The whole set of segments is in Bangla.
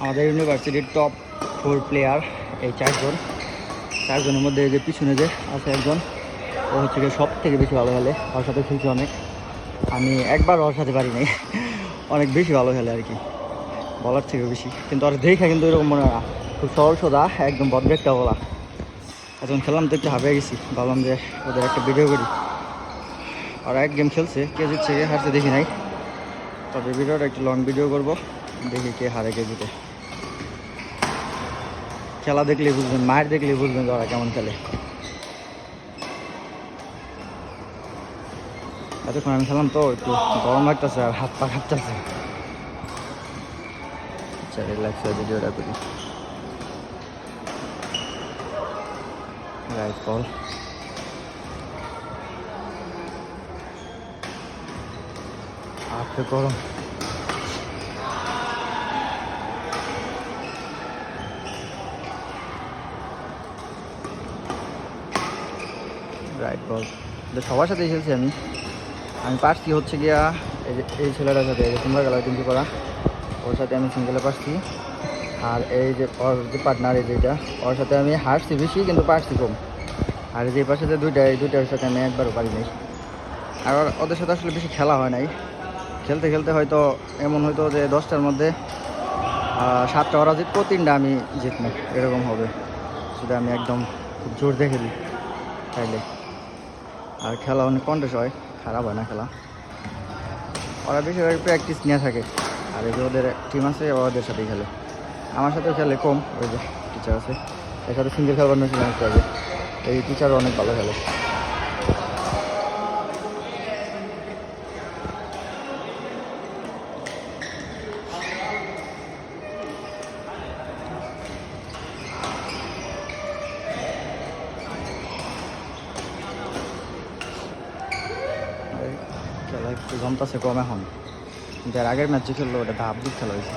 আমাদের ইউনিভার্সিটির টপ ফোর প্লেয়ার এই চারজন। চারজনের মধ্যে যে পিছনে যে আছে একজন, ও হচ্ছে গিয়ে সব থেকে বেশি ভালো খেলে। ওর সাথে খেলছি অনেক। আমি একবার ওর সাথে পারি অনেক বেশি ভালো খেলে আর কি। বলার থেকে বেশি। কিন্তু আর দেখে কিন্তু এরকম মনে হয় না। খুব সরল সোজা, একদম বদ্ধ একটা বলা। এখন খেলাম তো একটু হাবিয়ে গেছি। ভাবলাম যে ওদের একটা ভিডিও করি। আর এক গেম খেলছে, কে জিতছে কে হারছে দেখি নাই। তবে ভিডিওটা একটু লং ভিডিও করব। দেখি কে হারে কে জিতে। খেলা দেখলে বুঝবেন মায়ের দেখলে বুঝবেন যে ওরা কেমন খেলে। এতক্ষণ আমি খেলাম তো, একটু গরম লাগতেছে আর হাত পা কাঁপতেছে। আচ্ছা রিল্যাক্স রাইট বল আপনি গরম। রাইট বল সবার সাথেই খেলছি আমি। আমি পারছি হচ্ছে গিয়া এই যে, এই ছেলেটার সাথে যে তোমরা গেলা কিন্তু করা ওর সাথে আমি সিঙ্গেলে পারছি। আর এই যে ওর যে পার্টনার এই যেটা ওর সাথে আমি হারছি বেশি, কিন্তু পারছি কম। আর যে পাশে যে দুইটা, এই দুইটার সাথে আমি একবারও পারি নাই। আর ওদের সাথে আসলে বেশি খেলা হয় নাই। খেলতে খেলতে হয়তো এমন হয়তো যে দশটার মধ্যে সাতটা ওরা জিতবো তিনটা আমি জিতবো। এরকম হবে। সেটা আমি একদম খুব জোর দেখে দিই। তাইলে। আর খেলা অনেক কন্টেস্ট হয়, খারাপ হয় না খেলা। ওরা বেশিরভাগ প্র্যাকটিস নিয়ে থাকে, আর এই ওদের টিম আছে ওদের সাথেই খেলে। আমার সাথেও খেলে কম, ওই যে টিচার আছে। এর সাথে সিঙ্গেল খেলবার নিয়েছিলাম আগে এই টিচার অনেক ভালো খেলে এই খেলা একটু জমতাছে কম এখন। যার আগের ম্যাচে খেললো, ওটা ধাপ দিক খেলা হয়েছে।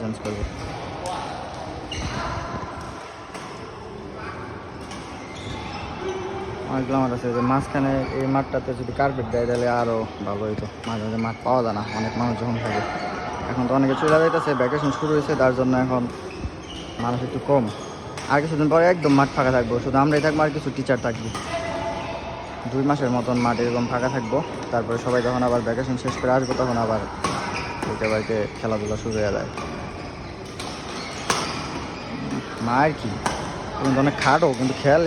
চেঞ্জ করব অনেক গ্লামার আছে, যে মাঝখানে এই মাঠটাতে যদি কার্পেট দেয়, তাহলে আরও ভালো হইতো। মাঝে মাঝে মাঠ পাওয়া যায় না, অনেক মানুষ যখন থাকে। এখন তো অনেকে চলে যাইতেছে ভ্যাকেশন শুরু হয়েছে, তার জন্য এখন মানুষ একটু কম। আর কিছুদিন পরে একদম মাঠ ফাঁকা থাকব, শুধু আমরাই থাকব আর কিছু টিচার থাকব। দুই মাসের মতন মাঠ এরকম ফাঁকা থাকব, তারপরে সবাই যখন আবার ভ্যাকেশন শেষ করে আসব, তখন আবার বাড়িতে খেলাধুলা শুরু হয়ে যায়। মার কি কিন্তু অনেক খাটো, কিন্তু খেয়াল